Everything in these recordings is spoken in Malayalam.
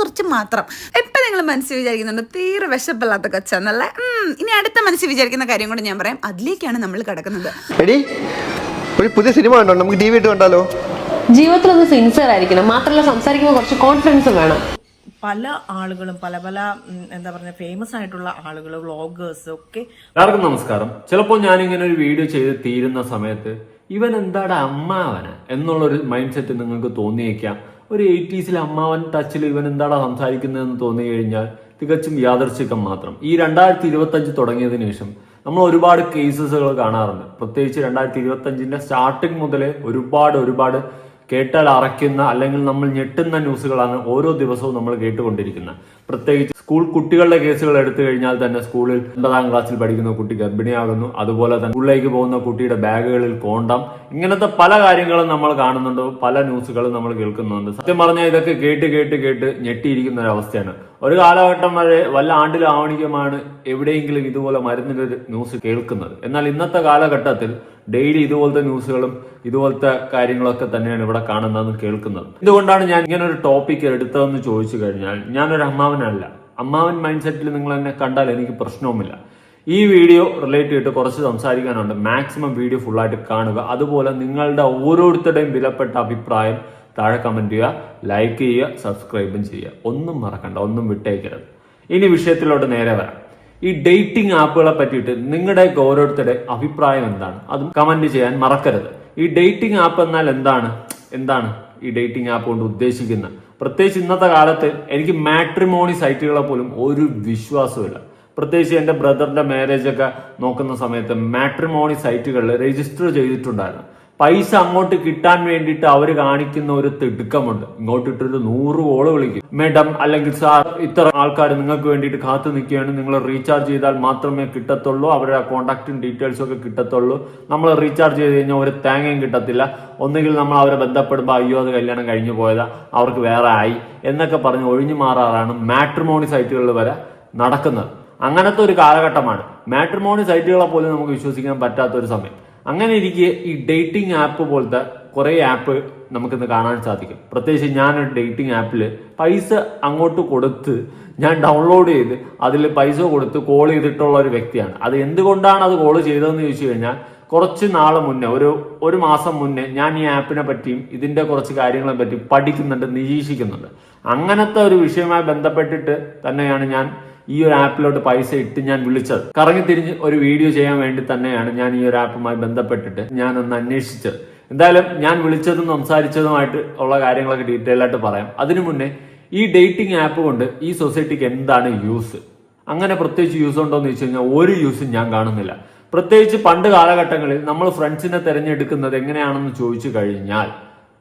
കുറച്ച് മാത്രം. ഇപ്പം നിങ്ങൾ മനസ്സിൽ വിചാരിക്കുന്നുണ്ട് തീരെ വിശപ്പില്ലാത്ത കൊച്ചാന്നല്ലേ? ഇനി അടുത്ത മനസ്സിൽ വിചാരിക്കുന്ന കാര്യം കൂടെ ഞാൻ പറയാം. അതിലേക്കാണ് നമ്മൾ കിടക്കുന്നത്. എടി ഒരു പുതിയ സിനിമ കണ്ടോ? നമുക്ക് ടി വി ഇട്ട് കണ്ടാലോ? ജീവിതത്തിൽ ഒന്ന് സിൻസിയർ ആയിരിക്കണം. മാത്രമല്ല സംസാരിക്കുമ്പോൾ കുറച്ച് കോൺഫിഡൻസ് വേണം. പല ആളുകളും പല പല എന്താ പറയുക ഫേമസ് ആയിട്ടുള്ള ആളുകൾ വ്ളോഗേഴ്സ് ഒക്കെ എല്ലാവർക്കും നമസ്കാരം. ചിലപ്പോൾ ഇങ്ങനെ ഒരു വീഡിയോ ചെയ്ത് തീരുന്ന സമയത്ത് ഇവൻ എന്താടാ അമ്മാവന്? എന്നുള്ളൊരു മൈൻഡ് സെറ്റ് നിങ്ങൾക്ക് തോന്നിയേക്കാം. ഒരു എയ്റ്റീസിൽ അമ്മാവൻ ടച്ചിൽ ഇവൻ എന്താടാ സംസാരിക്കുന്നതെന്ന് തോന്നി കഴിഞ്ഞാൽ തികച്ചും യാദർശികം മാത്രം. ഈ രണ്ടായിരത്തി ഇരുപത്തഞ്ച് തുടങ്ങിയതിനു ശേഷം നമ്മൾ ഒരുപാട് കേസസുകൾ കാണാറുണ്ട്. പ്രത്യേകിച്ച് രണ്ടായിരത്തി ഇരുപത്തഞ്ചിന്റെ സ്റ്റാർട്ടിങ് മുതലേ ഒരുപാട് ഒരുപാട് കേട്ടാൽ അറയ്ക്കുന്ന അല്ലെങ്കിൽ നമ്മൾ ഞെട്ടുന്ന ന്യൂസുകളാണ് ഓരോ ദിവസവും നമ്മൾ കേട്ടുകൊണ്ടിരിക്കുന്നത്. പ്രത്യേകിച്ച് സ്കൂൾ കുട്ടികളുടെ കേസുകൾ എടുത്തു കഴിഞ്ഞാൽ തന്നെ സ്കൂളിൽ ഒൻപതാം ക്ലാസ്സിൽ പഠിക്കുന്ന കുട്ടി ഗർഭിണിയാകുന്നു. അതുപോലെ തന്നെ സ്കൂളിലേക്ക് പോകുന്ന കുട്ടിയുടെ ബാഗുകളിൽ കോണ്ടം. ഇങ്ങനത്തെ പല കാര്യങ്ങളും നമ്മൾ കാണുന്നുണ്ട്. പല ന്യൂസുകളും നമ്മൾ കേൾക്കുന്നുണ്ട്. സത്യം പറഞ്ഞാൽ ഇതൊക്കെ കേട്ട് കേട്ട് കേട്ട് ഞെട്ടിയിരിക്കുന്ന ഒരു അവസ്ഥയാണ്. ഒരു കാലഘട്ടം വരെ വല്ല ആണ്ടിലാവണികമാണ് എവിടെയെങ്കിലും ഇതുപോലെ മരുന്നിന്റെ ഒരു ന്യൂസ് കേൾക്കുന്നത്. എന്നാൽ ഇന്നത്തെ കാലഘട്ടത്തിൽ ഡെയിലി ഇതുപോലത്തെ ന്യൂസുകളും ഇതുപോലത്തെ കാര്യങ്ങളൊക്കെ തന്നെയാണ് ഇവിടെ കാണുന്നതെന്ന് കേൾക്കുന്നത്. ഇതുകൊണ്ടാണ് ഞാൻ ഇങ്ങനെ ഒരു ടോപ്പിക് എടുത്തതെന്ന് ചോദിച്ചു കഴിഞ്ഞാൽ ഞാനൊരു അമ്മാവനല്ല. അമ്മാവൻ മൈൻഡ് സെറ്റിൽ നിങ്ങൾ എന്നെ കണ്ടാൽ എനിക്ക് പ്രശ്നവുമില്ല. ഈ വീഡിയോ റിലേറ്റ് ചെയ്തിട്ട് കുറച്ച് സംസാരിക്കാനുണ്ട്. മാക്സിമം വീഡിയോ ഫുള്ളായിട്ട് കാണുക. അതുപോലെ നിങ്ങളുടെ ഓരോരുത്തരുടെയും വിലപ്പെട്ട അഭിപ്രായം താഴെ കമന്റ് ചെയ്യുക ലൈക്ക് ചെയ്യുക സബ്സ്ക്രൈബും ചെയ്യുക. ഒന്നും മറക്കണ്ട ഒന്നും വിട്ടേക്കരുത്. ഇനി വിഷയത്തിലോട്ട് നേരെ വരാം. ഈ ഡേറ്റിംഗ് ആപ്പുകളെ പറ്റിയിട്ട് നിങ്ങളുടെ ഓരോരുത്തരുടെ അഭിപ്രായം എന്താണ്? അതും കമന്റ് ചെയ്യാൻ മറക്കരുത്. ഈ ഡേറ്റിംഗ് ആപ്പ് എന്നാൽ എന്താണ്? എന്താണ് ഈ ഡേറ്റിംഗ് ആപ്പ് കൊണ്ട് ഉദ്ദേശിക്കുന്ന പ്രത്യേകിച്ച് ഇന്നത്തെ കാലത്ത് എനിക്ക് മാട്രിമോണി സൈറ്റുകളെ പോലും ഒരു വിശ്വാസമില്ല പ്രത്യേകിച്ച് എന്റെ ബ്രദറിന്റെ മാരേജ് ഒക്കെ നോക്കുന്ന സമയത്ത് മാട്രിമോണി സൈറ്റുകളിൽ രജിസ്റ്റർ ചെയ്തിട്ടുണ്ടായിരുന്നു. പൈസ അങ്ങോട്ട് കിട്ടാൻ വേണ്ടിയിട്ട് അവർ കാണിക്കുന്ന ഒരു തിടുക്കമുണ്ട്. ഇങ്ങോട്ട് ഇട്ടൊരു നൂറ് കോൾ വിളിക്കും. മേഡം അല്ലെങ്കിൽ സാർ ഇത്ര ആൾക്കാർ നിങ്ങൾക്ക് വേണ്ടിയിട്ട് കാത്തു നിൽക്കുകയാണ്. നിങ്ങൾ റീചാർജ് ചെയ്താൽ മാത്രമേ കിട്ടത്തുള്ളൂ. അവരുടെ കോൺടാക്റ്റും ഡീറ്റെയിൽസും ഒക്കെ കിട്ടത്തുള്ളൂ. നമ്മൾ റീചാർജ് ചെയ്ത് കഴിഞ്ഞാൽ ഒരു തേങ്ങയും കിട്ടത്തില്ല. ഒന്നുകിൽ നമ്മൾ അവരെ ബന്ധപ്പെടുമ്പോൾ അയ്യോ അത് കല്യാണം കഴിഞ്ഞു പോയതാ. അവർക്ക് വേറെ ആയി. എന്നൊക്കെ പറഞ്ഞ് ഒഴിഞ്ഞു മാറാറാണ് മാട്രിമോണി സൈറ്റുകളിൽ വരെ നടക്കുന്നത്. അങ്ങനത്തെ ഒരു കാലഘട്ടമാണ്. മാട്രിമോണി സൈറ്റുകളെ പോലും നമുക്ക് വിശ്വസിക്കാൻ പറ്റാത്ത ഒരു സമയം. അങ്ങനെ ഇരിക്കെ ഈ ഡേറ്റിംഗ് ആപ്പ് പോലത്തെ കുറേ ആപ്പ് നമുക്കിന്ന് കാണാൻ സാധിക്കും. പ്രത്യേകിച്ച് ഞാനൊരു ഡേറ്റിംഗ് ആപ്പിൽ പൈസ അങ്ങോട്ട് കൊടുത്ത് ഞാൻ ഡൗൺലോഡ് ചെയ്ത് അതിൽ പൈസ കൊടുത്ത് കോൾ ചെയ്തിട്ടുള്ള ഒരു വ്യക്തിയാണ്. അത് എന്തുകൊണ്ടാണ് അത് കോൾ ചെയ്തതെന്ന് ചോദിച്ചു കഴിഞ്ഞാൽ കുറച്ച് നാൾ മുന്നേ ഒരു ഒരു മാസം മുന്നേ ഞാൻ ഈ ആപ്പിനെ പറ്റിയും ഇതിന്റെ കുറച്ച് കാര്യങ്ങളെ പറ്റിയും പഠിക്കുന്നുണ്ട് നിരീക്ഷിക്കുന്നുണ്ട്. അങ്ങനത്തെ ഒരു വിഷയവുമായി ബന്ധപ്പെട്ടിട്ട് തന്നെയാണ് ഞാൻ ഈ ഒരു ആപ്പിലോട്ട് പൈസ ഇട്ട് ഞാൻ വിളിച്ചത്. കറങ്ങി തിരിഞ്ഞ് ഒരു വീഡിയോ ചെയ്യാൻ വേണ്ടി തന്നെയാണ് ഞാൻ ഈ ഒരു ആപ്പുമായി ബന്ധപ്പെട്ടിട്ട് ഞാൻ ഒന്ന് അന്വേഷിച്ചത്. എന്തായാലും ഞാൻ വിളിച്ചതും സംസാരിച്ചതുമായിട്ട് ഉള്ള കാര്യങ്ങളൊക്കെ ഡീറ്റെയിൽ ആയിട്ട് പറയാം. അതിനു മുന്നേ ഈ ഡേറ്റിംഗ് ആപ്പ് കൊണ്ട് ഈ സൊസൈറ്റിക്ക് എന്താണ് യൂസ് അങ്ങനെ പ്രത്യേകിച്ച് യൂസ് ഉണ്ടോ എന്ന് വെച്ച് കഴിഞ്ഞാൽ ഒരു യൂസും ഞാൻ കാണുന്നില്ല. പ്രത്യേകിച്ച് പണ്ട് കാലഘട്ടങ്ങളിൽ നമ്മൾ ഫ്രണ്ട്സിനെ തിരഞ്ഞെടുക്കുന്നത് എങ്ങനെയാണെന്ന് ചോദിച്ചു കഴിഞ്ഞാൽ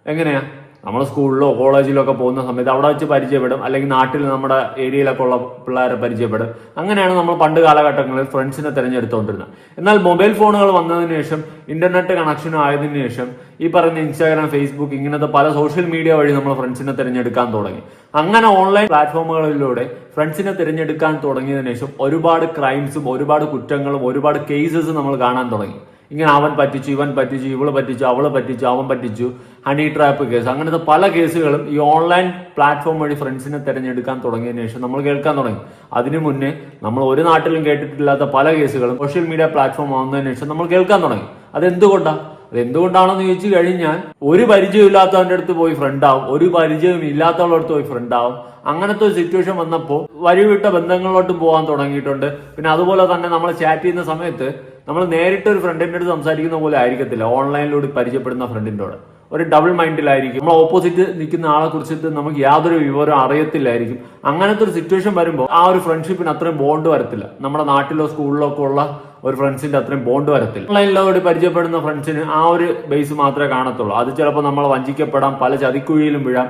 എങ്ങനെയാ? നമ്മൾ സ്കൂളിലോ കോളേജിലോ ഒക്കെ പോകുന്ന സമയത്ത് അവിടെ വെച്ച് പരിചയപ്പെടും. അല്ലെങ്കിൽ നാട്ടിൽ നമ്മുടെ ഏരിയയിലൊക്കെ ഉള്ള പിള്ളേരെ പരിചയപ്പെടും. അങ്ങനെയാണ് നമ്മൾ പണ്ട് കാലഘട്ടങ്ങളിൽ ഫ്രണ്ട്സിനെ തിരഞ്ഞെടുത്തുകൊണ്ടിരുന്നത് എന്നാൽ മൊബൈൽ ഫോണുകൾ വന്നതിന് ശേഷം ഇന്റർനെറ്റ് കണക്ഷൻ ആയതിനു ശേഷം ഈ പറയുന്ന ഇൻസ്റ്റാഗ്രാം ഫേസ്ബുക്ക് ഇങ്ങനത്തെ പല സോഷ്യൽ മീഡിയ വഴി നമ്മൾ ഫ്രണ്ട്സിനെ തിരഞ്ഞെടുക്കാൻ തുടങ്ങി. അങ്ങനെ ഓൺലൈൻ പ്ലാറ്റ്ഫോമുകളിലൂടെ ഫ്രണ്ട്സിനെ തിരഞ്ഞെടുക്കാൻ തുടങ്ങിയതിനു ശേഷം ഒരുപാട് ക്രൈംസും ഒരുപാട് കുറ്റങ്ങളും ഒരുപാട് കേസസും നമ്മൾ കാണാൻ തുടങ്ങി. ഇങ്ങനെ അവൻ പറ്റിച്ചു ഇവൻ പറ്റിച്ചു ഇവൾ പറ്റിച്ചു അവൾ പറ്റിച്ചു അവൻ പറ്റിച്ചു. ഹണി ട്രാപ്പ് കേസ് അങ്ങനത്തെ പല കേസുകളും ഈ ഓൺലൈൻ പ്ലാറ്റ്ഫോം വഴി ഫ്രണ്ട്സിനെ തിരഞ്ഞെടുക്കാൻ തുടങ്ങിയതിന് ശേഷം നമ്മൾ കേൾക്കാൻ തുടങ്ങി. അതിനു മുന്നേ നമ്മൾ ഒരു നാട്ടിലും കേട്ടിട്ടില്ലാത്ത പല കേസുകളും സോഷ്യൽ മീഡിയ പ്ലാറ്റ്ഫോം ആവുന്നതിന് ശേഷം നമ്മൾ കേൾക്കാൻ തുടങ്ങി. അതെന്തുകൊണ്ടാണ് അതെന്തുകൊണ്ടാണെന്ന് ചോദിച്ചു കഴിഞ്ഞാൽ ഒരു പരിചയമില്ലാത്തവന്റെ അടുത്ത് പോയി ഫ്രണ്ട് ആവും. ഒരു പരിചയം ഇല്ലാത്തവളുടെ അടുത്ത് പോയി ഫ്രണ്ട് ആവും. അങ്ങനത്തെ ഒരു സിറ്റുവേഷൻ വന്നപ്പോൾ വഴിവിട്ട ബന്ധങ്ങളിലോട്ട് പോകാൻ തുടങ്ങിയിട്ടുണ്ട്. പിന്നെ അതുപോലെ തന്നെ നമ്മൾ ചാറ്റ് ചെയ്യുന്ന സമയത്ത് നമ്മൾ നേരിട്ട് ഒരു ഫ്രണ്ടിന്റെ അടുത്ത് സംസാരിക്കുന്ന പോലെ ആയിരിക്കത്തില്ല. ഓൺലൈനിലൂടെ പരിചയപ്പെടുന്ന ഫ്രണ്ടിന്റെ കൂടെ. ഒരു ഡബിൾ മൈൻഡിലായിരിക്കും നമ്മൾ ഓപ്പോസിറ്റ് നിൽക്കുന്ന ആളെ കുറിച്ചിട്ട് നമുക്ക് യാതൊരു വിവരം അറിയത്തില്ലായിരിക്കും. അങ്ങനത്തെ ഒരു സിറ്റുവേഷൻ വരുമ്പോൾ ആ ഒരു ഫ്രണ്ട്ഷിപ്പിന് അത്രയും ബോണ്ട് വരത്തില്ല. നമ്മുടെ നാട്ടിലോ സ്കൂളിലോ ഒക്കെ ഉള്ള ഒരു ഫ്രണ്ട്സിന്റെ അത്രയും ബോണ്ട് വരത്തില്ല. ഓൺലൈനിലോട് പരിചയപ്പെടുന്ന ഫ്രണ്ട്സിന് ആ ഒരു ബേസ് മാത്രമേ കാണത്തുള്ളൂ. അത് ചിലപ്പോൾ നമ്മൾ വഞ്ചിക്കപ്പെടാം പല ചതിക്കുഴിയിലും വീഴാം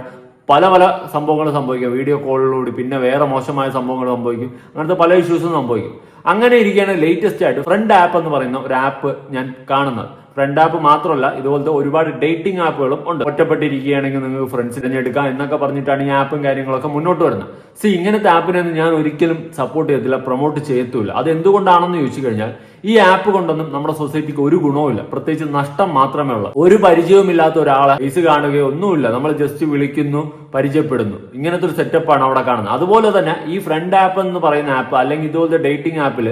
പല പല സംഭവങ്ങൾ സംഭവിക്കും. വീഡിയോ കോളിലൂടെ പിന്നെ വേറെ മോശമായ സംഭവങ്ങൾ സംഭവിക്കും. അങ്ങനത്തെ പല ഇഷ്യൂസും സംഭവിക്കും. അങ്ങനെ ഇരിക്കുകയാണ് ലേറ്റസ്റ്റ് ആയിട്ട് ഫ്രണ്ട് ആപ്പ് എന്ന് പറയുന്ന ഒരു ആപ്പ് ഞാൻ കാണുന്നത്. ഫ്രണ്ട് ആപ്പ് മാത്രമല്ല ഇതുപോലത്തെ ഒരുപാട് ഡേറ്റിംഗ് ആപ്പുകളും ഉണ്ട്. ഒറ്റപ്പെട്ടിരിക്കുകയാണെങ്കിൽ നിങ്ങൾക്ക് ഫ്രണ്ട്സ് തിരഞ്ഞെടുക്കാം എന്നൊക്കെ പറഞ്ഞിട്ടാണ് ഈ ആപ്പും കാര്യങ്ങളൊക്കെ മുന്നോട്ട് വരുന്നത്. സി ഇങ്ങനത്തെ ആപ്പിനൊന്നും ഞാൻ ഒരിക്കലും സപ്പോർട്ട് ചെയ്യത്തില്ല പ്രൊമോട്ട് ചെയ്യത്തുമില്ല അത് എന്തുകൊണ്ടാണെന്ന് ചോദിച്ചു കഴിഞ്ഞാൽ ഈ ആപ്പ് കൊണ്ടൊന്നും നമ്മുടെ സൊസൈറ്റിക്ക് ഒരു ഗുണവുമില്ല. പ്രത്യേകിച്ച് നഷ്ടം മാത്രമേ ഉള്ളൂ. ഒരു പരിചയവുമില്ലാത്ത ഒരാളെ ഫേസ് കാണുകയോ ഒന്നുമില്ല. നമ്മൾ ജസ്റ്റ് വിളിക്കുന്നു പരിചയപ്പെടുന്നു. ഇങ്ങനത്തെ ഒരു സെറ്റപ്പാണ് അവിടെ കാണുന്നത്. അതുപോലെ തന്നെ ഈ ഫ്രണ്ട് ആപ്പ് എന്ന് പറയുന്ന ആപ്പ് അല്ലെങ്കിൽ ഇതുപോലത്തെ ഡേറ്റിംഗ് ആപ്പിൽ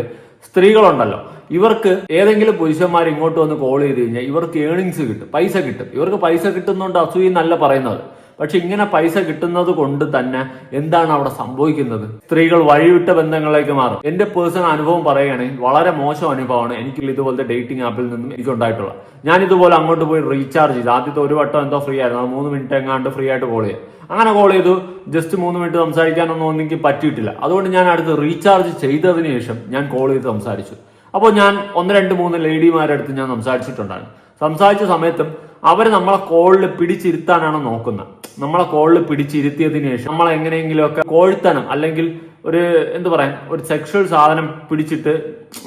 സ്ത്രീകളുണ്ടല്ലോ. ഇവർക്ക് ഏതെങ്കിലും പുരുഷന്മാർ ഇങ്ങോട്ട് വന്ന് കോൾ ചെയ്ത് കഴിഞ്ഞാൽ ഇവർക്ക് ഏണിങ്സ് കിട്ടും പൈസ കിട്ടും. ഇവർക്ക് പൈസ കിട്ടുന്നുണ്ട് അസൂയി നല്ല പറയുന്നത്. പക്ഷെ ഇങ്ങനെ പൈസ കിട്ടുന്നത് കൊണ്ട് തന്നെ എന്താണ് അവിടെ സംഭവിക്കുന്നത്? സ്ത്രീകൾ വഴിവിട്ട ബന്ധങ്ങളിലേക്ക് മാറും. എന്റെ പേഴ്സണൽ അനുഭവം പറയുകയാണെങ്കിൽ വളരെ മോശം അനുഭവമാണ് എനിക്ക് ഇതുപോലത്തെ ഡേറ്റിംഗ് ആപ്പിൽ നിന്നും എനിക്ക് ഉണ്ടായിട്ടുള്ള ഞാൻ ഇതുപോലെ അങ്ങോട്ട് പോയി റീചാർജ് ചെയ്തു. ആദ്യത്തെ ഒരു വട്ടം എന്തോ ഫ്രീ ആയിരുന്നു. മൂന്ന് മിനിറ്റ് എങ്ങാണ്ട് ഫ്രീ ആയിട്ട് കോൾ ചെയ്യാം അങ്ങനെ കോൾ ചെയ്തു. ജസ്റ്റ് മൂന്ന് മിനിറ്റ് സംസാരിക്കാനൊന്നും എനിക്ക് പറ്റിയിട്ടില്ല. അതുകൊണ്ട് ഞാൻ അടുത്ത് റീചാർജ് ചെയ്തതിന് ശേഷം ഞാൻ കോൾ ചെയ്ത് സംസാരിച്ചു. അപ്പോൾ ഞാൻ ഒന്ന് രണ്ട് മൂന്ന് ലേഡിമാരുടെ അടുത്ത് ഞാൻ സംസാരിച്ചിട്ടുണ്ടായിരുന്നു. സംസാരിച്ച സമയത്തും അവർ നമ്മളെ കോളിൽ പിടിച്ചിരുത്താനാണ് നോക്കുന്നത്. നമ്മളെ കോളിൽ പിടിച്ചിരുത്തിയതിന് ശേഷം നമ്മളെ എങ്ങനെയെങ്കിലുമൊക്കെ കോഴ്ത്തനം അല്ലെങ്കിൽ ഒരു എന്ത് പറയാൻ ഒരു സെക്ഷൽ സാധനം പിടിച്ചിട്ട്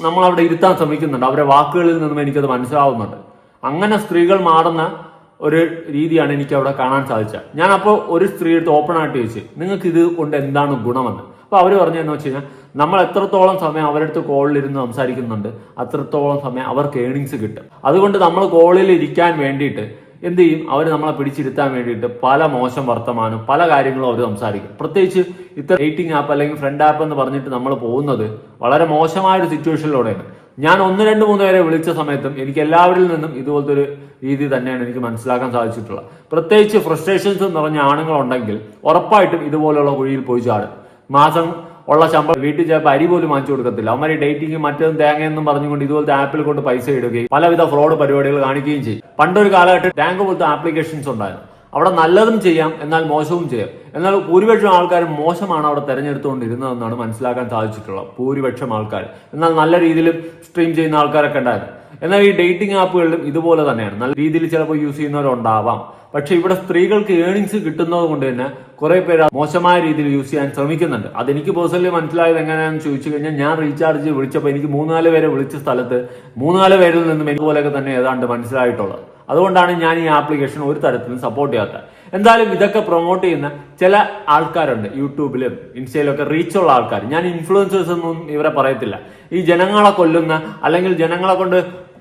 നമ്മൾ അവിടെ ഇരുത്താൻ ശ്രമിക്കുന്നുണ്ട്. അവരുടെ വാക്കുകളിൽ നിന്നും എനിക്കത് മനസ്സിലാവുന്നുണ്ട്. അങ്ങനെ സ്ത്രീകൾ മാറുന്ന ഒരു രീതിയാണ് എനിക്ക് അവിടെ കാണാൻ സാധിച്ചത്. ഞാൻ അപ്പോൾ ഒരു സ്ത്രീ എടുത്ത് ഓപ്പൺ ആയിട്ട് ചോദിച്ചു നിങ്ങൾക്ക് ഇത് കൊണ്ട് എന്താണ് ഗുണമെന്ന്? അപ്പോൾ അവർ പറഞ്ഞതെന്ന് വെച്ച് കഴിഞ്ഞാൽ നമ്മൾ എത്രത്തോളം സമയം അവരടുത്ത് ഇരുന്ന് സംസാരിക്കുന്നുണ്ട് അത്രത്തോളം സമയം അവർക്ക് ഏണിങ്സ് കിട്ടും. അതുകൊണ്ട് നമ്മൾ കോളിൽ ഇരിക്കാൻ വേണ്ടിയിട്ട് എന്ത് ചെയ്യും? അവർ നമ്മളെ പിടിച്ചിരുത്താൻ വേണ്ടിയിട്ട് പല മോശം വർത്തമാനം പല കാര്യങ്ങളും അവർ സംസാരിക്കും. പ്രത്യേകിച്ച് ഇത്ര ഡേറ്റിംഗ് ആപ്പ് അല്ലെങ്കിൽ ഫ്രണ്ട് ആപ്പ് എന്ന് പറഞ്ഞിട്ട് നമ്മൾ പോകുന്നത് വളരെ മോശമായ ഒരു സിറ്റുവേഷനിലൂടെയാണ് ഞാൻ ഒന്ന് രണ്ട് മൂന്ന് പേരെ വിളിച്ച സമയത്തും എനിക്ക് എല്ലാവരിൽ നിന്നും ഇതുപോലത്തെ ഒരു രീതി തന്നെയാണ് എനിക്ക് മനസ്സിലാക്കാൻ സാധിച്ചിട്ടുള്ളത്. പ്രത്യേകിച്ച് ഫ്രസ്ട്രേഷൻസ് നിറഞ്ഞ ആണുങ്ങളുണ്ടെങ്കിൽ ഉറപ്പായിട്ടും ഇതുപോലുള്ള കുഴിയിൽ പോയി ചാടും. മാസം ഉള്ള ശമ്പളം വീട്ടിൽ ചിലപ്പോൾ അരി പോലും വാങ്ങിച്ചു കൊടുക്കത്തില്ല. അവന്മാർ ഡേറ്റിംഗ് മറ്റൊന്നും തേങ്ങയെന്നും പറഞ്ഞുകൊണ്ട് ഇതുപോലത്തെ ആപ്പിൽ കൊണ്ട് പൈസ ഇടുകയും പലവിധ ഫ്രോഡ് പരിപാടികൾ കാണിക്കുകയും ചെയ്യും. പണ്ടൊരു കാലഘട്ടം ടാങ്ക് പോലത്തെ ആപ്ലിക്കേഷൻസ് ഉണ്ടായിരുന്നു. അവിടെ നല്ലതും ചെയ്യാം എന്നാൽ മോശവും ചെയ്യാം. എന്നാൽ ഭൂരിപക്ഷം ആൾക്കാർ മോശമാണ് അവിടെ തെരഞ്ഞെടുത്തുകൊണ്ടിരുന്നതെന്നാണ് മനസ്സിലാക്കാൻ സാധിച്ചിട്ടുള്ളത്. ഭൂരിപക്ഷം ആൾക്കാർ എന്നാൽ നല്ല രീതിയിൽ സ്ട്രീം ചെയ്യുന്ന ആൾക്കാരൊക്കെ ഉണ്ടായിരുന്നു. എന്നാൽ ഈ ഡേറ്റിംഗ് ആപ്പുകളിലും ഇതുപോലെ തന്നെയാണ്. നല്ല രീതിയിൽ ചിലപ്പോൾ യൂസ് ചെയ്യുന്നവരുണ്ടാവാം. പക്ഷെ ഇവിടെ സ്ത്രീകൾക്ക് ഏണിങ്സ് കിട്ടുന്നത് കൊണ്ട് തന്നെ കുറെ പേര് മോശമായ രീതിയിൽ യൂസ് ചെയ്യാൻ ശ്രമിക്കുന്നുണ്ട്. അതെനിക്ക് പേഴ്സണലി മനസ്സിലായത് എങ്ങനെയാണെന്ന് ചോദിച്ചു കഴിഞ്ഞാൽ ഞാൻ റീചാർജ് വിളിച്ചപ്പോൾ എനിക്ക് മൂന്നാൽ പേരെ വിളിച്ച സ്ഥലത്ത് മൂന്നാൽ പേരിൽ നിന്നും ഇതുപോലെയൊക്കെ തന്നെ ഏതാണ്ട് മനസ്സിലായിട്ടുള്ളത്. അതുകൊണ്ടാണ് ഞാൻ ഈ ആപ്ലിക്കേഷൻ ഒരു തരത്തിലും സപ്പോർട്ട് ചെയ്യാത്തത്. എന്തായാലും ഇതൊക്കെ പ്രൊമോട്ട് ചെയ്യുന്ന ചില ആൾക്കാരുണ്ട് യൂട്യൂബിലും ഇൻസ്റ്റയിലും ഒക്കെ റീച്ചുള്ള ആൾക്കാർ ഞാൻ ഇൻഫ്ലുവൻസേഴ്സ് ഒന്നും ഇവരെ പറയത്തില്ല. ഈ ജനങ്ങളെ കൊല്ലുന്ന അല്ലെങ്കിൽ ജനങ്ങളെ കൊണ്ട്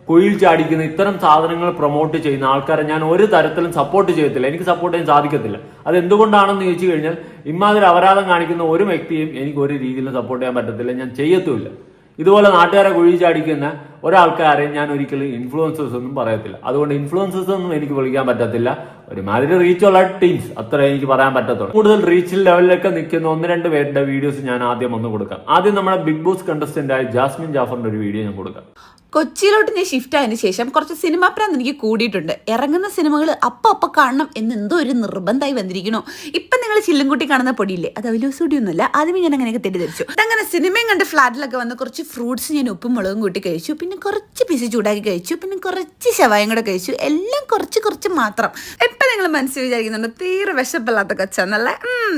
കുയിൽ ചാടിക്കുന്ന ഇത്തരം സാധനങ്ങൾ പ്രൊമോട്ട് ചെയ്യുന്ന ആൾക്കാരെ ഞാൻ ഒരു തരത്തിലും സപ്പോർട്ട് ചെയ്യത്തില്ല. എനിക്ക് സപ്പോർട്ട് ചെയ്യാൻ സാധിക്കത്തില്ല. അത് എന്തുകൊണ്ടാണെന്ന് ചോദിച്ചു കഴിഞ്ഞാൽ ഇമാതിരി അപരാധം കാണിക്കുന്ന ഒരു വ്യക്തിയും എനിക്ക് ഒരു രീതിയിലും സപ്പോർട്ട് ചെയ്യാൻ പറ്റത്തില്ല. ഞാൻ ചെയ്യത്തുമില്ല. ഇതുപോലെ നാട്ടുകാരെ കുഴി ചാടിക്കുന്ന ഒരാൾക്കാരെ ഞാൻ ഒരിക്കലും ഇൻഫ്ലുവൻസേഴ്സ് ഒന്നും പറയത്തില്ല. അതുകൊണ്ട് ഇൻഫ്ലുവൻസേഴ്സ് ഒന്നും എനിക്ക് വിളിക്കാൻ പറ്റത്തില്ല. ഒരുമാതിരി റീച്ചുള്ള ടീംസ് അത്ര എനിക്ക് പറയാൻ പറ്റത്തുള്ളൂ. കൂടുതൽ റീച്ചിൽ ലെവലിലൊക്കെ നിൽക്കുന്ന ഒന്ന് രണ്ട് പേരുടെ വീഡിയോസ് ഞാൻ ആദ്യം ഒന്ന് കൊടുക്കാം. ആദ്യം നമ്മുടെ ബിഗ് ബോസ് കണ്ടസ്റ്റന്റ് ആയ ജാസ്മിൻ ജാഫറിന്റെ ഒരു വീഡിയോ ഞാൻ കൊടുക്കാം. കൊച്ചിയിലോട്ട് ഞാൻ ഷിഫ്റ്റ് ആയതിനു ശേഷം കുറച്ച് സിനിമാ പ്രാന്ത് എനിക്ക് കൂടിയിട്ടുണ്ട്. ഇറങ്ങുന്ന സിനിമകൾ അപ്പം അപ്പം കാണണം എന്ന് എന്തോ ഒരു നിർബന്ധമായി വന്നിരിക്കണോ ഇപ്പം നിങ്ങൾ ചില്ലുംകുട്ടി കാണുന്ന പൊടിയില്ലേ? അത് അവലോസൂടിയൊന്നുമല്ല ആദ്യം ഞാൻ അങ്ങനെയൊക്കെ തെറ്റിദ്ധരിച്ചു. അങ്ങനെ സിനിമയും കണ്ട് ഫ്ലാറ്റിലൊക്കെ വന്ന് കുറച്ച് ഫ്രൂട്ട്സ് ഞാൻ ഉപ്പും മുളകും കൂട്ടി കഴിച്ചു. പിന്നെ കുറച്ച് പിസി ചൂടാക്കി കഴിച്ചു. പിന്നെ കുറച്ച് ശവായം കൂടെ കഴിച്ചു. എല്ലാം കുറച്ച് കുറച്ച് മാത്രം. എപ്പം നിങ്ങൾ മനസ്സിൽ വിചാരിക്കുന്നുണ്ട്? തീരെ വിശപ്പില്ലാത്ത കൊച്ചാന്നല്ലേ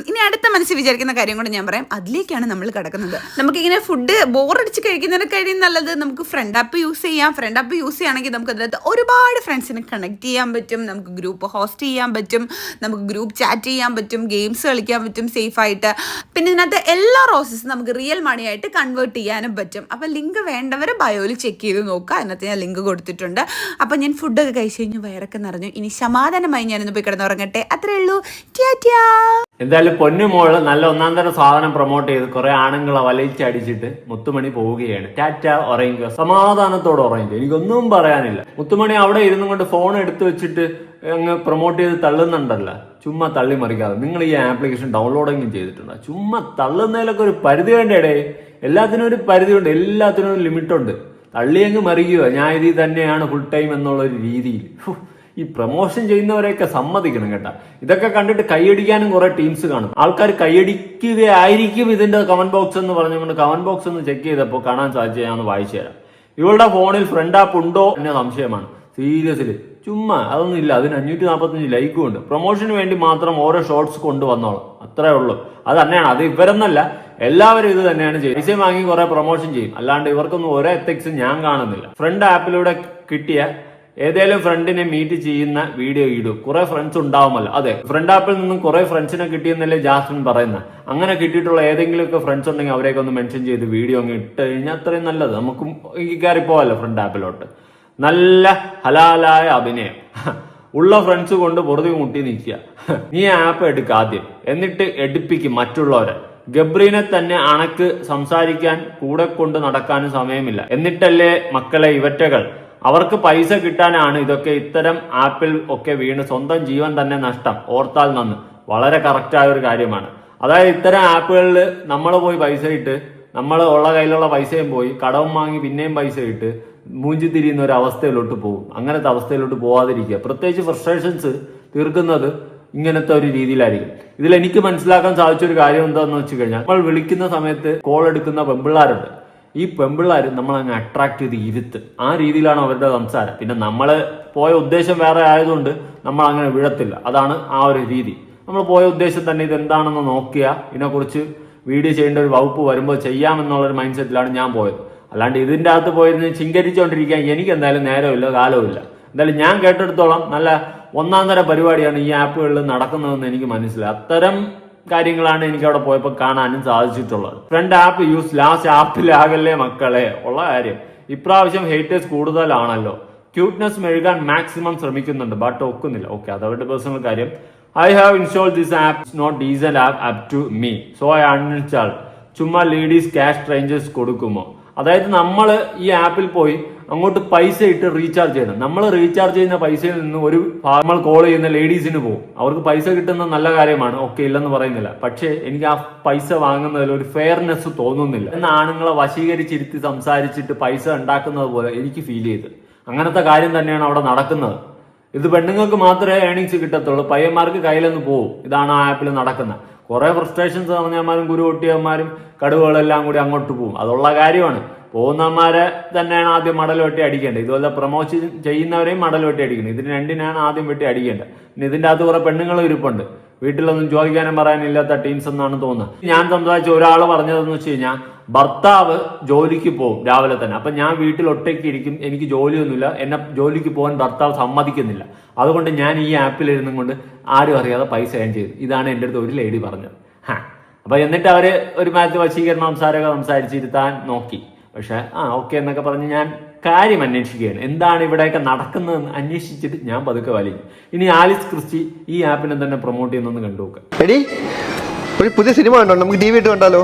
ഇനി അടുത്ത മനസ്സിൽ വിചാരിക്കുന്ന കാര്യം കൂടെ ഞാൻ പറയാം. അതിലേക്കാണ് നമ്മൾ കിടക്കുന്നത്. നമുക്കിങ്ങനെ ഫുഡ് ബോറടിച്ച് കഴിക്കുന്നതിനെക്കാളും നല്ലത് നമുക്ക് ഫ്രണ്ട് ആപ്പ് യൂസ് ചെയ്യാം. ഫ്രണ്ട് ആപ്പ് യൂസ് ചെയ്യുകയാണെങ്കിൽ നമുക്ക് അതിനകത്ത് ഒരുപാട് ഫ്രണ്ട്സിനെ കണക്ട് ചെയ്യാൻ പറ്റും. നമുക്ക് ഗ്രൂപ്പ് ഹോസ്റ്റ് ചെയ്യാൻ പറ്റും. നമുക്ക് ഗ്രൂപ്പ് ചാറ്റ് ചെയ്യാൻ പറ്റും. ഗെയിംസ് കളിക്കാൻ പറ്റും സേഫ് ആയിട്ട് പിന്നെ ഇതിനകത്ത് എല്ലാ റോസസും നമുക്ക് റിയൽ മണി ആയിട്ട് കൺവേർട്ട് ചെയ്യാനും പറ്റും. അപ്പോൾ ലിങ്ക് വേണ്ടവർ ബയോയിൽ ചെക്ക് ചെയ്ത് നോക്കുക അതിനകത്ത് ഞാൻ ലിങ്ക് കൊടുത്തിട്ടുണ്ട്. അപ്പോൾ ഞാൻ ഫുഡൊക്കെ കഴിച്ചു കഴിഞ്ഞ് വയറൊക്കെ നിറഞ്ഞു. ഇനി സമാധാനമായി ഞാനൊന്ന് പോയി കിടന്നുറങ്ങട്ടെ. അത്രേ ഉള്ളൂ. എന്തായാലും പൊന്നുമോൾ നല്ല ഒന്നാം തരം സാധനം പ്രൊമോട്ട് ചെയ്ത് കുറെ ആണുങ്ങളെ വലയിച്ചടിച്ചിട്ട് മുത്തുമണി പോവുകയാണ്. ടാറ്റ ഉറങ്ങുക സമാധാനത്തോടെ ഉറങ്ങുക എനിക്കൊന്നും പറയാനില്ല. മുത്തുമണി അവിടെ ഇരുന്നും കൊണ്ട് ഫോൺ എടുത്തു വെച്ചിട്ട് അങ്ങ് പ്രൊമോട്ട് ചെയ്ത് തള്ളുന്നുണ്ടല്ലോ. ചുമ്മാ തള്ളി മറിക്കാതെ. നിങ്ങൾ ഈ ആപ്ലിക്കേഷൻ ഡൗൺലോഡെങ്കിലും ചെയ്തിട്ടുണ്ടോ? ചുമ്മാ തള്ളുന്നതിലൊക്കെ ഒരു പരിധി വേണ്ടേടേ. എല്ലാത്തിനും ഒരു പരിധിയുണ്ട് എല്ലാത്തിനും ഒരു ലിമിറ്റുണ്ട് തള്ളിയങ്ങ് മറിയുക ഞാൻ ഇതിൽ തന്നെയാണ് ഫുൾ ടൈം എന്നുള്ള ഒരു രീതിയിൽ. ഈ പ്രൊമോഷൻ ചെയ്യുന്നവരെയൊക്കെ സമ്മതിക്കണം കേട്ടാ. ഇതൊക്കെ കണ്ടിട്ട് കൈയടിക്കാനും കുറെ ടീംസ് കാണും. ആൾക്കാർ കൈയടിക്കുകയായിരിക്കും ഇതിന്റെ കമന്റ് ബോക്സ് എന്ന് പറഞ്ഞുകൊണ്ട് കമന്റ് ബോക്സ് ഒന്ന് ചെക്ക് ചെയ്തപ്പോൾ കാണാൻ സാധിച്ചു ഞാൻ വായിച്ചു തരാം. ഇവളുടെ ഫോണിൽ ഫ്രണ്ട് ആപ്പ് ഉണ്ടോ എന്ന സംശയമാണ്. സീരിയസ്ലി ചുമ്മാ അതൊന്നും ഇല്ല. അതിന് അഞ്ഞൂറ്റി നാൽപ്പത്തഞ്ച് ലൈക്കും ഉണ്ട്. പ്രൊമോഷന് വേണ്ടി മാത്രം ഓരോ ഷോർട്സ് കൊണ്ടുവന്നോളാം. അത്രേ ഉള്ളൂ. അത് തന്നെയാണ്. അത് ഇവരെന്നല്ല എല്ലാവരും ഇത് തന്നെയാണ് ചെയ്യുന്നത്. പൈസ വാങ്ങി കുറെ പ്രൊമോഷൻ ചെയ്യും. അല്ലാണ്ട് ഇവർക്കൊന്നും ഒരേ എത്തിക്സ് ഞാൻ കാണുന്നില്ല. ഫ്രണ്ട് ആപ്പിലൂടെ കിട്ടിയ ഏതേലും ഫ്രണ്ടിനെ മീറ്റ് ചെയ്യുന്ന വീഡിയോ ഇടും. കുറെ ഫ്രണ്ട്സ് ഉണ്ടാവുമല്ലോ. അതെ ഫ്രണ്ട് ആപ്പിൽ നിന്നും കുറെ ഫ്രണ്ട്സിനെ കിട്ടിയെന്നല്ലേ ജാസ്മിൻ പറയുന്നത് അങ്ങനെ കിട്ടിയിട്ടുള്ള ഏതെങ്കിലുമൊക്കെ ഫ്രണ്ട്സ് ഉണ്ടെങ്കിൽ അവരെയൊക്കെ ഒന്ന് മെൻഷൻ ചെയ്ത് വീഡിയോ അങ്ങ് ഇട്ട് കഴിഞ്ഞാൽ അത്രയും നല്ലത്. നമുക്കും കയറി പോവാല്ലോ ഫ്രണ്ട് ആപ്പിലോട്ട്. നല്ല ഹലാലായ അഭിനയം. ഉള്ള ഫ്രണ്ട്സ് കൊണ്ട് പുറത്ത് മുട്ടി നിൽക്കുക. നീ ആപ്പ് എടുക്കുക ആദ്യം. എന്നിട്ട് എടുപ്പിക്കും മറ്റുള്ളവരെ. ഗബ്രീനെ തന്നെ അണക്ക് സംസാരിക്കാൻ കൂടെ കൊണ്ട് നടക്കാനും സമയമില്ല. എന്നിട്ടല്ലേ മക്കളെ ഇവറ്റകൾ. അവർക്ക് പൈസ കിട്ടാനാണ് ഇതൊക്കെ ഇത്തരം ആപ്പിൽ ഒക്കെ വീണ് സ്വന്തം ജീവൻ തന്നെ നഷ്ടം. ഓർത്താൽ നന്ന്. വളരെ കറക്റ്റായ ഒരു കാര്യമാണ്. അതായത് ഇത്തരം ആപ്പുകളിൽ നമ്മൾ പോയി പൈസ ഇട്ട് നമ്മൾ ഉള്ള കയ്യിലുള്ള പൈസയും പോയി കടവും വാങ്ങി പിന്നെയും പൈസ ഇട്ട് മൂഞ്ചി തിരിയുന്ന ഒരു അവസ്ഥയിലോട്ട് പോകും. അങ്ങനത്തെ അവസ്ഥയിലോട്ട് പോവാതിരിക്കുക. പ്രത്യേകിച്ച് ഫ്രസ്ട്രേഷൻസ് തീർക്കുന്നത് ഇങ്ങനത്തെ ഒരു രീതിയിലായിരിക്കും. ഇതിൽ എനിക്ക് മനസ്സിലാക്കാൻ സാധിച്ച ഒരു കാര്യം എന്താണെന്ന് വെച്ച് കഴിഞ്ഞാൽ നമ്മൾ വിളിക്കുന്ന സമയത്ത് കോൾ എടുക്കുന്ന പെമ്പിള്ളാരുണ്ട്. ഈ പെമ്പിള്ളാർ നമ്മൾ അങ്ങ് അട്രാക്ട് ചെയ്ത് ഇരുത്ത്. ആ രീതിയിലാണ് അവരുടെ സംസാരം. പിന്നെ നമ്മൾ പോയ ഉദ്ദേശം വേറെ ആയതുകൊണ്ട് നമ്മൾ അങ്ങനെ വിഴത്തില്ല. അതാണ് ആ ഒരു രീതി. നമ്മൾ പോയ ഉദ്ദേശം തന്നെ ഇത് എന്താണെന്ന് നോക്കിയ ഇതിനെക്കുറിച്ച് വീഡിയോ ചെയ്യേണ്ട ഒരു വകുപ്പ് വരുമ്പോൾ ചെയ്യാമെന്നുള്ളൊരു മൈൻഡ് സെറ്റിലാണ് ഞാൻ പോയത്. അല്ലാണ്ട് ഇതിന്റെ അകത്ത് പോയിരുന്ന് ചിങ്കരിച്ചുകൊണ്ടിരിക്കാൻ എനിക്ക് എന്തായാലും നേരമില്ല കാലവുമില്ല. എന്തായാലും ഞാൻ കേട്ടെടുത്തോളം നല്ല ഒന്നാം തരം പരിപാടിയാണ് ഈ ആപ്പുകളിൽ നടക്കുന്നതെന്ന് എനിക്ക് മനസ്സിലായി. അത്തരം കാര്യങ്ങളാണ് എനിക്ക് അവിടെ പോയപ്പോൾ കാണാനും സാധിച്ചിട്ടുള്ളത്. ഫ്രണ്ട് ആപ്പ് യൂസ് ലാസ്റ്റ് ആപ്പിലാകല്ലേ മക്കളെ? ഉള്ള കാര്യം. ഇപ്രാവശ്യം ഹേറ്റേഴ്സ് കൂടുതലാണല്ലോ. ക്യൂട്ട്നെസ് മെഴുകാൻ മാക്സിമം ശ്രമിക്കുന്നുണ്ട് ബട്ട് ഒക്കുന്നില്ല. ഓക്കെ അത് അവരുടെ പേഴ്സണൽ കാര്യം. I have install this app not diesel app up to me so I uninstall ചുമ്മാ ലേഡീസ് ക്യാഷ് റേഞ്ചസ് കൊടുക്കുമോ? അതായത് നമ്മൾ ഈ ആപ്പിൽ പോയി അങ്ങോട്ട് പൈസ ഇട്ട് റീചാർജ് ചെയ്യണം. നമ്മൾ റീചാർജ് ചെയ്യുന്ന പൈസയിൽ നിന്ന് ഒരു നമ്മൾ കോൾ ചെയ്യുന്ന ലേഡീസിന് പോകും അവർക്ക് പൈസ കിട്ടുന്ന നല്ല കാര്യമാണ്. ഓക്കെ ഇല്ലെന്ന് പറയുന്നില്ല. പക്ഷേ എനിക്ക് ആ പൈസ വാങ്ങുന്നതിൽ ഒരു ഫെയർനെസ് തോന്നുന്നില്ല. എന്ന ആണുങ്ങളെ വശീകരിച്ചിരുത്തി സംസാരിച്ചിട്ട് പൈസ ഉണ്ടാക്കുന്നത് പോലെ എനിക്ക് ഫീൽ ചെയ്ത്. അങ്ങനത്തെ കാര്യം തന്നെയാണ് അവിടെ നടക്കുന്നത്. ഇത് പെണ്ണുങ്ങൾക്ക് മാത്രമേ ഏണിങ്സ് കിട്ടത്തുള്ളൂ. പയ്യന്മാർക്ക് കയ്യിലൊന്ന് പോകും ഇതാണ് ആ ആപ്പിൽ നടക്കുന്നത്. കുറെ ഫ്രസ്ട്രേഷൻസ് പറഞ്ഞമാരും ഗുരുകുട്ടിയന്മാരും കടുവകളെല്ലാം കൂടി അങ്ങോട്ട് പോകും. അതുള്ള കാര്യമാണ്. പോകുന്നമാരെ തന്നെയാണ് ആദ്യം മടൽ വെട്ടി അടിക്കേണ്ടത്. ഇതുപോലെ പ്രൊമോഷൻ ചെയ്യുന്നവരെയും മടൽ വെട്ടി അടിക്കേണ്ടത് ഇതിന് രണ്ടിനാണ് ആദ്യം വെട്ടി അടിക്കേണ്ടത്. പിന്നെ ഇതിന്റെ അകത്ത് കുറെ പെണ്ണുങ്ങളും ഇരിപ്പുണ്ട്. വീട്ടിലൊന്നും ചോദിക്കാനും പറയാനില്ലാത്ത ടീംസ് എന്നാണ് തോന്നുന്നത്. ഞാൻ സംസാരിച്ച ഒരാൾ പറഞ്ഞതെന്ന് വെച്ച് കഴിഞ്ഞാൽ ഭർത്താവ് ജോലിക്ക് പോകും രാവിലെ തന്നെ. അപ്പൊ ഞാൻ വീട്ടിൽ ഒറ്റയ്ക്ക് ഇരിക്കും എനിക്ക് ജോലിയൊന്നുമില്ല എന്നെ ജോലിക്ക് പോകാൻ ഭർത്താവ് സമ്മതിക്കുന്നില്ല. അതുകൊണ്ട് ഞാൻ ഈ ആപ്പിൽ ഇരുന്നും കൊണ്ട് ആരും അറിയാതെ പൈസ ഏൺ ചെയ്തു. ഇതാണ് എന്റെ അടുത്ത് ഒരു ലേഡി പറഞ്ഞത്. ഹാ. അപ്പൊ എന്നിട്ട് അവർ ഒരു മാറ്റ വശീകരണ സംസാരമൊക്കെ സംസാരിച്ചിരുത്താൻ നോക്കി. പക്ഷെ ആ ഓക്കെ എന്നൊക്കെ പറഞ്ഞ് ഞാൻ കാര്യം അന്വേഷിക്കുകയാണ്. എന്താണ് ഇവിടെയൊക്കെ നടക്കുന്നതെന്ന് അന്വേഷിച്ചിട്ട് ഞാൻ പതുക്കെ വലിക്കും ഇനി ആലിസ് ക്രിസ്റ്റി ഈ ആപ്പിനെ തന്നെ പ്രൊമോട്ട് ചെയ്യുന്നെന്ന് കണ്ടു നോക്കാം. എടി ഒരു പുതിയ സിനിമ കണ്ടോ? നമുക്ക് ടി വി ഇട്ട് കണ്ടാലോ?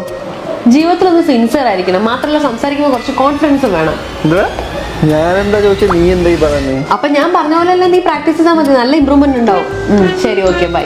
ജീവിതത്തിൽ ഒന്ന് സിൻസിയർ ആയിരിക്കണം. മാത്രമല്ല സംസാരിക്കുമ്പോൾ കുറച്ച് കോൺഫിഡൻസ് വേണം. എന്താ ഞാനെന്താ ചോദിച്ചത് നീ എന്താ ഈ പറയുന്നത് അപ്പൊ ഞാൻ പറഞ്ഞ പോലെ നീ പ്രാക്ടീസ് ചെയ്താൽ മതി. നല്ല ഇമ്പ്രൂവ്മെന്റ് ഉണ്ടാവും. ശരി ഓക്കെ ബൈ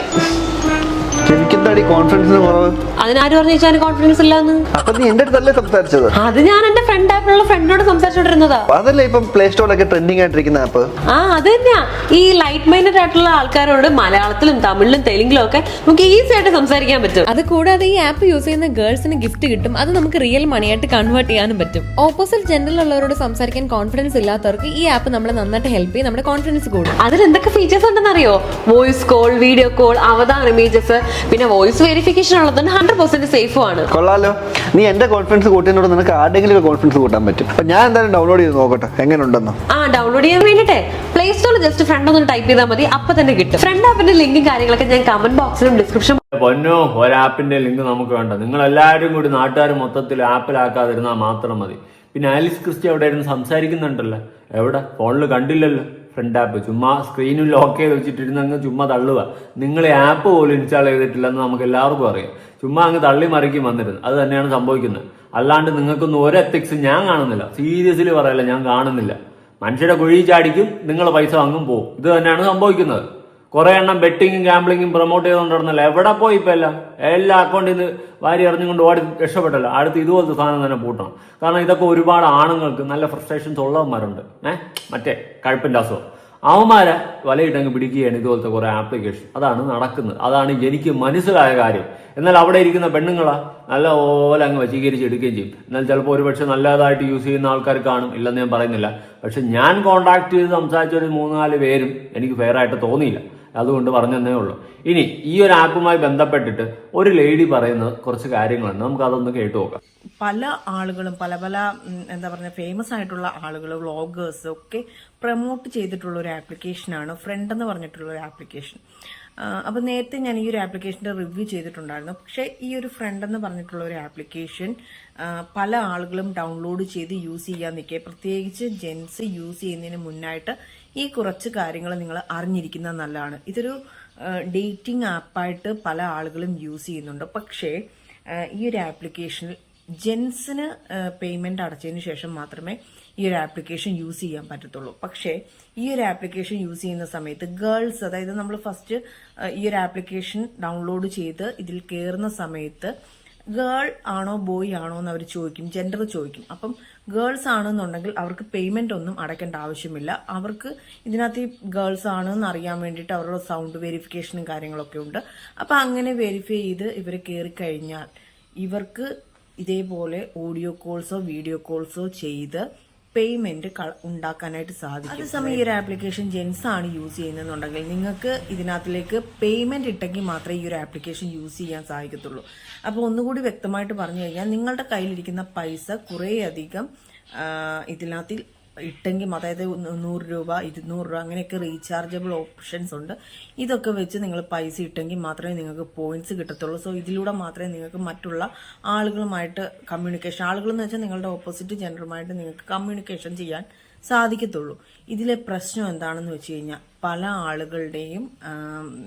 എനിക്കെന്താടി കോൺഫിഡൻസിന് കുറവ്? അതിനാര് പറഞ്ഞു വെച്ചാൽ കോൺഫിഡൻസ് ഇല്ലാന്ന്? അപ്പൊ നീ എന്റെ അടുത്തല്ലേ സംസാരിച്ചത്? അത് ഞാൻ എന്റെ ഫ്രണ്ട് ആപ്പിലുള്ള ഫ്രണ്ടിനോട് സംസാരിച്ചോണ്ടിരുന്നതാ. അപ്പൊ അതല്ലേ ഇപ്പം പ്ലേ സ്റ്റോറിലൊക്കെ ട്രെൻഡിങ് ആയിട്ടിരിക്കുന്ന ആപ്പ് ആ അത് തന്നെയാ. ഈ ലൈറ്റ് മൈൻഡഡ് ആയിട്ടുള്ള ആൾക്കാരോട് മലയാളത്തിലും തമിഴിലും തെലുങ്കിലും ഒക്കെ നമുക്ക് ഈസി ആയിട്ട് സംസാരിക്കാൻ പറ്റും. അത് കൂടാതെ ഈ ആപ്പ് യൂസ് ചെയ്യുന്ന ഗേൾസിന് ഗിഫ്റ്റ് കിട്ടും. അത് നമുക്ക് റിയൽ മണി ആയിട്ട് കൺവേർട്ട് ചെയ്യാനും പറ്റും. ഓപ്പോസിറ്റ് ഉള്ളവരോട് സംസാരിക്കാൻ കോൺഫിഡൻസ് ഇല്ലാത്തവർക്ക് ഈ ആപ്പ് നമ്മളെ നന്നായിട്ട് ഹെൽപ്പ് ചെയ്യും. നമ്മുടെ കോൺഫിഡൻസ് കൂടും. അതിൽ എന്തൊക്കെ features ഉണ്ടെന്നറിയോ? Voice call video call avatar images പിന്നെ വോയിസ് വെരിഫിക്കേഷൻ ഉള്ളതുകൊണ്ട് ഹൺഡ്രഡ് പെർസെന്റ് സേഫും ആണ്. കൊള്ളാലോ. നീ എന്റെ കോൺഫിഡൻസ് കൂട്ടിയതിനോട് നിനക്ക് ആരുടെങ്കിലും കോൺഫിഡൻസ് കൂട്ടാൻ പറ്റും. അപ്പൊ ഞാൻ എന്തായാലും ഡൗൺലോഡ് ചെയ്ത് നോക്കട്ടെ. എങ്ങനെ ഉണ്ടെന്ന് ആ ഡൗൺലോഡ് ചെയ്യാൻ വേണ്ടിട്ടെ. പ്ലേ സ്റ്റോറിൽ ജസ്റ്റ് ഫ്രണ്ട് ഒന്ന് ടൈപ്പ് ചെയ്താൽ മതി. അപ്പൊ തന്നെ കിട്ടും. ഫ്രണ്ട് ആപ്പിന്റെ ലിങ്കും കാര്യങ്ങളൊക്കെ ഞാൻ കമന്റ് ബോക്സിലും ഡിസ്ക്രിപ്ഷൻ പൊന്നോ ഒരാപ്പിന്റെ ലിങ്ക് നമുക്ക് വേണ്ട. നിങ്ങൾ എല്ലാവരും കൂടി നാട്ടുകാർ മൊത്തത്തിൽ ആപ്പിലാക്കാതിരുന്നാൽ മാത്രം മതി. പിന്നെ ആലിസ് ക്രിസ്റ്റി അവിടെ ഇരുന്ന് സംസാരിക്കുന്നുണ്ടല്ലോ. എവിടെ? ഫോണിൽ കണ്ടില്ലല്ലോ. Friend app. ചുമ്മാ സ്ക്രീനും ലോക്ക് ചെയ്ത് വെച്ചിട്ടിരുന്ന് അങ്ങ് ചുമ്മാ തള്ളുക. നിങ്ങൾ ആപ്പ് പോലും ഇൻസ്റ്റാൾ ചെയ്തിട്ടില്ലെന്ന് നമുക്ക് എല്ലാവർക്കും അറിയാം. ചുമ്മാ അങ്ങ് തള്ളി മറിക്കും വന്നിരുന്നു. അത് തന്നെയാണ് സംഭവിക്കുന്നത്. അല്ലാണ്ട് നിങ്ങൾക്കൊന്നും ഒരു എത്തിക്സ് ഞാൻ കാണുന്നില്ല. സീരിയസ്ലി പറയല്ല ഞാൻ കാണുന്നില്ല. മനുഷ്യരുടെ കുഴി ചാടിക്കും നിങ്ങൾ പൈസ വാങ്ങും പോകും ഇത് തന്നെയാണ് സംഭവിക്കുന്നത്. കുറെ എണ്ണം ബെറ്റിങ്ങും ഗാംബ്ലിങ്ങും പ്രൊമോട്ട് ചെയ്തുകൊണ്ടിരുന്നല്ലോ എവിടെ പോയി ഇപ്പൊ എല്ലാം? എല്ലാ അക്കൗണ്ടിൽ നിന്ന് വാരി എറിഞ്ഞുകൊണ്ട് ഓടി രക്ഷപ്പെട്ടല്ലോ. അടുത്ത് ഇതുപോലത്തെ സാധനം തന്നെ പൂട്ടണം. കാരണം ഇതൊക്കെ ഒരുപാട് ആണുങ്ങൾക്ക് നല്ല ഫ്രസ്ട്രേഷൻസ് ഉള്ളവന്മാരുണ്ട്. ഏഹ് മറ്റേ കഴുപ്പിന്റെ അസുഖം. അവന്മാരെ വലയിട്ടങ്ങ് പിടിക്കുകയാണ് ഇതുപോലത്തെ കുറെ ആപ്ലിക്കേഷൻ അതാണ് നടക്കുന്നത്. അതാണ് എനിക്ക് മനസ്സിലായ കാര്യം. എന്നാൽ അവിടെ ഇരിക്കുന്ന പെണ്ണുങ്ങളാ നല്ല പോലെ അങ്ങ് വശീകരിച്ച് എടുക്കുകയും ചെയ്യും. എന്നാൽ ചിലപ്പോൾ ഒരുപക്ഷെ നല്ലതായിട്ട് യൂസ് ചെയ്യുന്ന ആൾക്കാർ കാണും. ഇല്ലെന്ന് ഞാൻ പറയുന്നില്ല. പക്ഷെ ഞാൻ കോൺടാക്ട് ചെയ്ത് സംസാരിച്ച ഒരു മൂന്ന് നാല് പേരും എനിക്ക് ഫെയറായിട്ട് തോന്നിയില്ല. അതുകൊണ്ട് പറഞ്ഞതേ ഉള്ളൂ. ഇനി ഈ ഒരു ആപ്പുമായി ബന്ധപ്പെട്ടിട്ട് ഒരു ലേഡി പറയുന്ന കുറച്ച് കാര്യങ്ങളുണ്ട് നമുക്ക് അതൊന്ന് കേട്ടു നോക്കാം. പല ആളുകളും പല പല എന്താ പറയുക ഫേമസ് ആയിട്ടുള്ള ആളുകൾ വ്ളോഗേഴ്സ് ഒക്കെ പ്രൊമോട്ട് ചെയ്തിട്ടുള്ള ഒരു ആപ്ലിക്കേഷനാണ് ഫ്രണ്ട് എന്ന് പറഞ്ഞിട്ടുള്ള ഒരു ആപ്ലിക്കേഷൻ അപ്പോൾ നേരത്തെ ഞാൻ ഈ ഒരു ആപ്ലിക്കേഷന്റെ റിവ്യൂ ചെയ്തിട്ടുണ്ടായിരുന്നു. പക്ഷേ ഈ ഒരു ഫ്രണ്ട് എന്ന് പറഞ്ഞിട്ടുള്ള ഒരു ആപ്ലിക്കേഷൻ പല ആളുകളും ഡൗൺലോഡ് ചെയ്ത് യൂസ് ചെയ്യാൻ നിൽക്കുക. പ്രത്യേകിച്ച് ജെൻസ് യൂസ് ചെയ്യുന്നതിന് മുന്നായിട്ട് ഈ കുറച്ച് കാര്യങ്ങൾ നിങ്ങൾ അറിഞ്ഞിരിക്കുന്നത് നല്ലതാണ്. ഇതൊരു ഡേറ്റിംഗ് ആപ്പായിട്ട് പല ആളുകളും യൂസ് ചെയ്യുന്നുണ്ട്. പക്ഷേ ഈ ഒരു ആപ്ലിക്കേഷനിൽ ജെൻസിന് പേയ്മെന്റ് അടച്ചതിന് ശേഷം മാത്രമേ ഈ ഒരു ആപ്ലിക്കേഷൻ യൂസ് ചെയ്യാൻ പറ്റത്തുള്ളൂ. പക്ഷേ ഈ ഒരു ആപ്ലിക്കേഷൻ യൂസ് ചെയ്യുന്ന സമയത്ത് ഗേൾസ് അതായത് നമ്മൾ ഫസ്റ്റ് ഈ ഒരു ആപ്ലിക്കേഷൻ ഡൗൺലോഡ് ചെയ്ത് ഇതിൽ കയറുന്ന സമയത്ത് ഗേൾ ആണോ ബോയ് ആണോ എന്ന് അവർ ചോദിക്കും ജെൻഡർ ചോദിക്കും. അപ്പം ഗേൾസ് ആണെന്നുണ്ടെങ്കിൽ അവർക്ക് പേയ്മെന്റ് ഒന്നും അടയ്ക്കേണ്ട ആവശ്യമില്ല. അവർക്ക് ഇതിനകത്ത് ഈ ഗേൾസ് ആണെന്ന് അറിയാൻ വേണ്ടിയിട്ട് അവരുടെ സൗണ്ട് വെരിഫിക്കേഷനും കാര്യങ്ങളൊക്കെ ഉണ്ട്. അപ്പം അങ്ങനെ വെരിഫൈ ചെയ്ത് ഇവർ കയറി കഴിഞ്ഞാൽ ഇവർക്ക് ഇതേപോലെ ഓഡിയോ കോൾസോ വീഡിയോ കോൾസോ ചെയ്ത് പേയ്മെന്റ് ഉണ്ടാക്കാനായിട്ട് സാധിക്കും. അതേസമയം ഈ ഒരു ആപ്ലിക്കേഷൻ ജെൻസ് ആണ് യൂസ് ചെയ്യുന്നതെന്നുണ്ടെങ്കിൽ നിങ്ങൾക്ക് ഇതിനകത്തിലേക്ക് പേയ്മെന്റ് ഇട്ടെങ്കിൽ മാത്രമേ ഈ ഒരു ആപ്ലിക്കേഷൻ യൂസ് ചെയ്യാൻ സാധിക്കത്തുള്ളൂ. അപ്പോൾ ഒന്നുകൂടി വ്യക്തമായിട്ട് പറഞ്ഞു കഴിഞ്ഞാൽ നിങ്ങളുടെ കയ്യിലിരിക്കുന്ന പൈസ കുറേയധികം ഇതിനകത്തിൽ ഇതിനകത്ത് ഇട്ടെങ്കിൽ അതായത് നൂറ് രൂപ ഇരുന്നൂറ് രൂപ അങ്ങനെയൊക്കെ റീചാർജബിൾ ഓപ്ഷൻസ് ഉണ്ട്. ഇതൊക്കെ വെച്ച് നിങ്ങൾ പൈസ ഇട്ടെങ്കിൽ മാത്രമേ നിങ്ങൾക്ക് പോയിന്റ്സ് കിട്ടത്തുള്ളൂ. സോ ഇതിലൂടെ മാത്രമേ നിങ്ങൾക്ക് മറ്റുള്ള ആളുകളുമായിട്ട് കമ്മ്യൂണിക്കേഷൻ ആളുകൾ എന്ന് വെച്ചാൽ നിങ്ങളുടെ ഓപ്പോസിറ്റ് ജെൻഡറുമായിട്ട് നിങ്ങൾക്ക് കമ്മ്യൂണിക്കേഷൻ ചെയ്യാൻ സാധിക്കത്തുള്ളൂ. ഇതിലെ പ്രശ്നം എന്താണെന്ന് വെച്ച് കഴിഞ്ഞാൽ പല ആളുകളുടെയും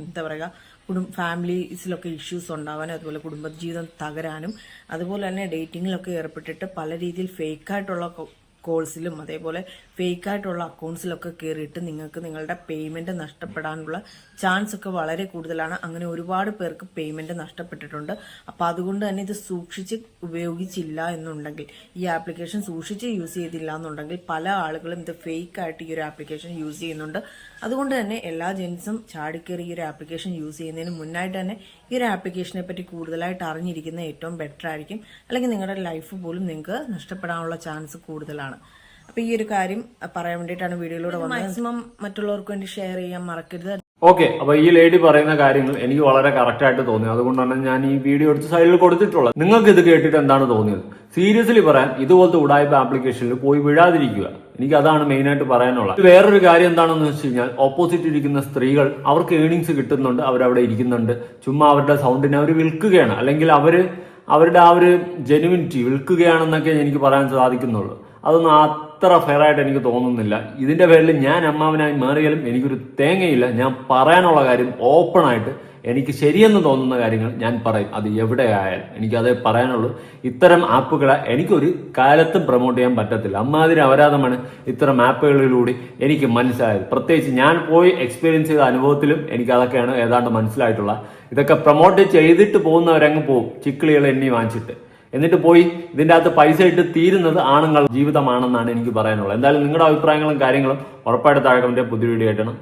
എന്താ പറയുക കുടുംബ ഫാമിലീസിലൊക്കെ ഇഷ്യൂസ് ഉണ്ടാവാനും അതുപോലെ കുടുംബജീവിതം തകരാനും അതുപോലെ തന്നെ ഡേറ്റിങ്ങിലൊക്കെ ഏർപ്പെട്ടിട്ട് പല രീതിയിൽ ഫേക്കായിട്ടുള്ള കോൾസിലും അതേപോലെ ഫേക്ക് ആയിട്ടുള്ള അക്കൗണ്ട്സിലൊക്കെ കയറിയിട്ട് നിങ്ങൾക്ക് നിങ്ങളുടെ പേയ്മെന്റ് നഷ്ടപ്പെടാനുള്ള ചാൻസ് ഒക്കെ വളരെ കൂടുതലാണ്. അങ്ങനെ ഒരുപാട് പേർക്ക് പേയ്മെന്റ് നഷ്ടപ്പെട്ടിട്ടുണ്ട്. അപ്പോൾ അതുകൊണ്ട് തന്നെ ഇത് സൂക്ഷിച്ച് ഉപയോഗിച്ചില്ല എന്നുണ്ടെങ്കിൽ ഈ ആപ്ലിക്കേഷൻ സൂക്ഷിച്ച് യൂസ് ചെയ്തില്ല എന്നുണ്ടെങ്കിൽ പല ആളുകളും ഇത് ഫേക്ക് ആയിട്ട് ഈ ഒരു ആപ്ലിക്കേഷൻ യൂസ് ചെയ്യുന്നുണ്ട്. അതുകൊണ്ട് തന്നെ എല്ലാ ജെൻസും ചാടിക്കേറി ഈ ഒരു ആപ്ലിക്കേഷൻ യൂസ് ചെയ്യുന്നതിന് മുന്നായിട്ട് തന്നെ ഈ ഒരു ആപ്ലിക്കേഷനെ പറ്റി കൂടുതലായിട്ട് അറിഞ്ഞിരിക്കുന്നത് ഏറ്റവും ബെറ്റർ ആയിരിക്കും. അല്ലെങ്കിൽ നിങ്ങളുടെ ലൈഫ് പോലും നിങ്ങൾക്ക് നഷ്ടപ്പെടാനുള്ള ചാൻസ് കൂടുതലാണ്. അപ്പോൾ ഈ ഒരു കാര്യം പറയാൻ വേണ്ടിയിട്ടാണ് വീഡിയോയിലൂടെ വന്നത്. മാക്സിമം മറ്റുള്ളവർക്ക് വേണ്ടി ഷെയർ ചെയ്യാൻ മറക്കരുത്. ഓക്കെ അപ്പൊ ഈ ലേഡി പറയുന്ന കാര്യങ്ങൾ എനിക്ക് വളരെ കറക്റ്റ് ആയിട്ട് തോന്നി. അതുകൊണ്ടാണ് ഞാൻ ഈ വീഡിയോ എടുത്ത് സൈഡിൽ കൊടുത്തിട്ടുള്ളത്. നിങ്ങൾക്ക് ഇത് കേട്ടിട്ട് എന്താണ് തോന്നിയത്? സീരിയസ്ലി പറയാൻ ഇതുപോലത്തെ ഉടായ്പ ആപ്ലിക്കേഷനിൽ പോയി വിടാതിരിക്കുക എനിക്ക് അതാണ് മെയിൻ ആയിട്ട് പറയാനുള്ളത്. വേറൊരു കാര്യം എന്താണെന്ന് വെച്ച് കഴിഞ്ഞാൽ ഓപ്പോസിറ്റ് ഇരിക്കുന്ന സ്ത്രീകൾ അവർക്ക് ഏണിങ്സ് കിട്ടുന്നുണ്ട് അവരവിടെ ഇരിക്കുന്നുണ്ട്. ചുമ്മാ അവരുടെ സൗണ്ടിനെ അവർ വിൽക്കുകയാണ്. അല്ലെങ്കിൽ അവർ അവരുടെ ആ ഒരു ജെനുവിനിറ്റി വിൽക്കുകയാണെന്നൊക്കെ എനിക്ക് പറയാൻ സാധിക്കുന്നുള്ളൂ. അതൊന്നും അത്ര ഫെയർ ആയിട്ട് എനിക്ക് തോന്നുന്നില്ല. ഇതിന്റെ പേരിൽ ഞാൻ അമ്മാവനായി മാറിയാലും എനിക്കൊരു തേങ്ങയില്ല. ഞാൻ പറയാനുള്ള കാര്യം ഓപ്പണായിട്ട് എനിക്ക് ശരിയെന്ന് തോന്നുന്ന കാര്യങ്ങൾ ഞാൻ പറയും. അത് എവിടെ ആയാലും എനിക്ക് അതേ പറയാനുള്ളൂ. ഇത്തരം ആപ്പുകളെ എനിക്കൊരു കാലത്തും പ്രൊമോട്ട് ചെയ്യാൻ പറ്റത്തില്ല. അമ്മാതിരി അപരാധമാണ് ഇത്തരം ആപ്പുകളിലൂടെ എനിക്ക് മനസ്സിലായത്. പ്രത്യേകിച്ച് ഞാൻ പോയി എക്സ്പീരിയൻസ് ചെയ്ത അനുഭവത്തിലും എനിക്ക് അതൊക്കെയാണ് ഏതാണ്ട് മനസ്സിലായിട്ടുള്ള. ഇതൊക്കെ പ്രൊമോട്ട് ചെയ്തിട്ട് പോകുന്നവരങ്ങ് പോകും ചിക്കിളികൾ എണ്ണി വാങ്ങിച്ചിട്ട്. എന്നിട്ട് പോയി ഇതിന്റെ അകത്ത് പൈസ ഇട്ട് തീരുന്നത് ആണുങ്ങൾ ജീവിതമാണെന്നാണ് എനിക്ക് പറയാനുള്ളത്. എന്തായാലും നിങ്ങളുടെ അഭിപ്രായങ്ങളും കാര്യങ്ങളും ഉറപ്പായിട്ട് താഴെ കമന്റ് പുതിയ വീഡിയോ ആയിട്ടാണ്